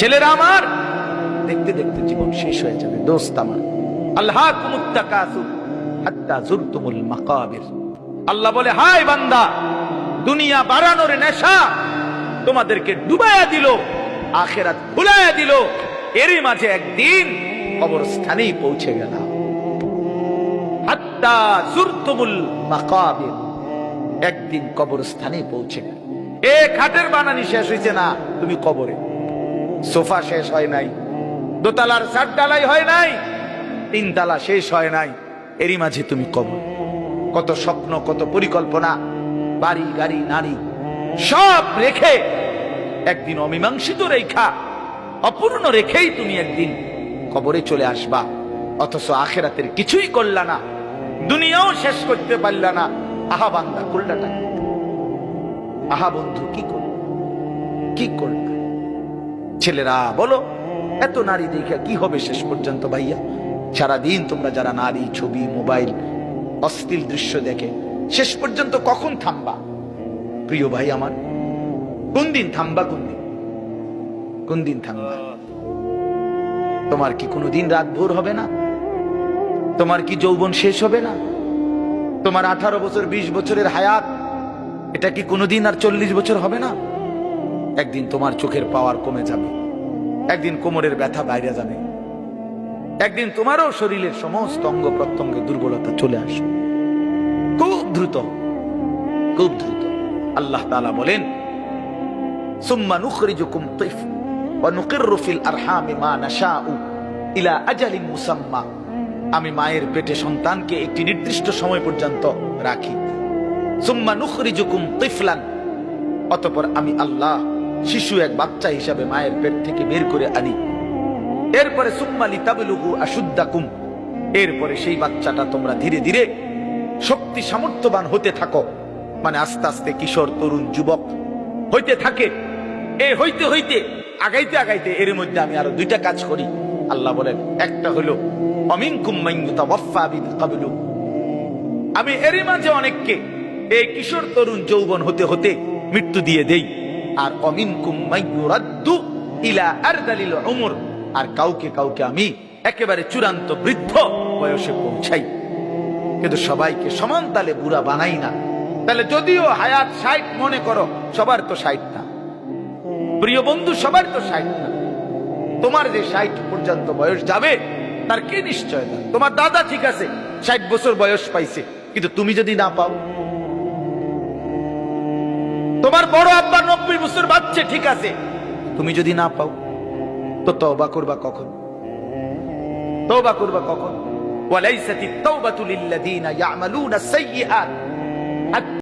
ছেলেরা আমার, দেখতে দেখতে জীবন শেষ হয়ে যাবে। দোস্ত আমার। আল্লাহ বলে বান্দা, দুনিয়া বাড়ানোর নেশা তোমাদেরকে ডুবাইয়া দিল, আখেরাত ভুলাইয়া দিল, এরই মাঝে একদিন কবরস্থানেই পৌঁছে গেলাম। হাত্তা জুরতুমুল একদিন কবরস্থানে পৌঁছে গেল এ খাটের বানানি শেষ হয়েছে না, তুমি কবরে। সোফা শেষ হয় নাই, দোতলার চার ডালাই হয় নাই, তিনতলা শেষ হয় নাই। এরই মাঝে তুমি কবর। কত স্বপ্ন, কত পরিকল্পনা, বাড়ি, গাড়ি, নারী, সব রেখে একদিন অমীমাংসিত রেখা, অপূর্ণ রেখেই তুমি একদিন কবরে চলে আসবা। অথচ আখেরাতের কিছুই করলা না, দুনিয়াও শেষ করতে পারলা না। আহা বান্দা করলাটা আহা বন্ধু, কি করল? কি করল? ছেলেরা, বলো, এত নারী দেখে কি হবে শেষ পর্যন্ত ভাইয়া? সারাদিন তোমরা যারা নারী, ছবি, মোবাইল, অশ্লীল দৃশ্য দেখে, শেষ পর্যন্ত কখন থামবা? প্রিয় ভাই আমার, কোন দিন থামবা, কোন দিন? কোন দিন থামবা? তোমার কি কোনোদিন রাত ভোর হবে না? তোমার কি যৌবন শেষ হবে না? তোমার আঠারো বছর, বিশ বছরের হায়াত, এটা কি কোনোদিন আর চল্লিশ বছর হবে না? একদিন তোমার চোখের পাওয়ার কমে যাবে। একদিন কোমরের ব্যথা বাইরে যাবে। একদিন তোমারও শরীরের সমস্ত অঙ্গ প্রত্যঙ্গে দুর্বলতা চলে আসবে। খুব দ্রুত খুব দ্রুত। আল্লাহ তাআলা বলেন মুসাম্মা। আমি মায়ের পেটে সন্তানকে একটি নির্দিষ্ট সময় পর্যন্ত রাখি। সুম্মা নুখরিজুকুম তিফলান। অতঃপর আমি আল্লাহ শিশু এক বাচ্চা হিসাবে মায়ের পেট থেকে বের করে আনি। এরপরে সুম্মালি তাবলুগু আশুদ্দাকুম। এরপরে সেই বাচ্চাটা তোমরা ধীরে ধীরে শক্তি সামর্থ্যবান হতে থাকো। মানে আস্তে আস্তে কিশোর, তরুণ, যুবক হইতে থাকে। এ হইতে হইতে, আগাইতে আগাইতে এর মধ্যে আমি আরও দুইটা কাজ করি। আল্লাহ বলেন, একটা হলো আমি এরই মাঝে অনেককে, এই কিশোর, তরুণ, যৌবন হতে হতে মৃত্যু দিয়ে দেই। আর অমিনকুম মাইয়ুরাদ্দু ইলা আর কাউকে কাউকে আমি একেবারে চূড়ান্ত বৃদ্ধ বয়সে পৌঁছাই। কিন্তু সবাইকে সমান তালে বুড়া বানাই না। তাহলে যদিও হায়াত ষাট মনে করো, সবার তো ষাট না। প্রিয় বন্ধু, সবার তো ষাট না। তোমার যে ষাট পর্যন্ত বয়স যাবে, তার কি নিশ্চয়তা তোমার দাদা ঠিক আছে, ষাট বছর বয়স পাইছে। কিন্তু তুমি যদি না পাও তোমার বড় আব্বা নব্বই বছর বাচ্চা, ঠিক আছে। তুমি যদি না পাও, তো তওবা করবা কখন? তওবা করবা কখন? ওয়ালাইসাতি তাওবাতু লিল্লাযীনা ইয়ামালুনা সাইয়্যাত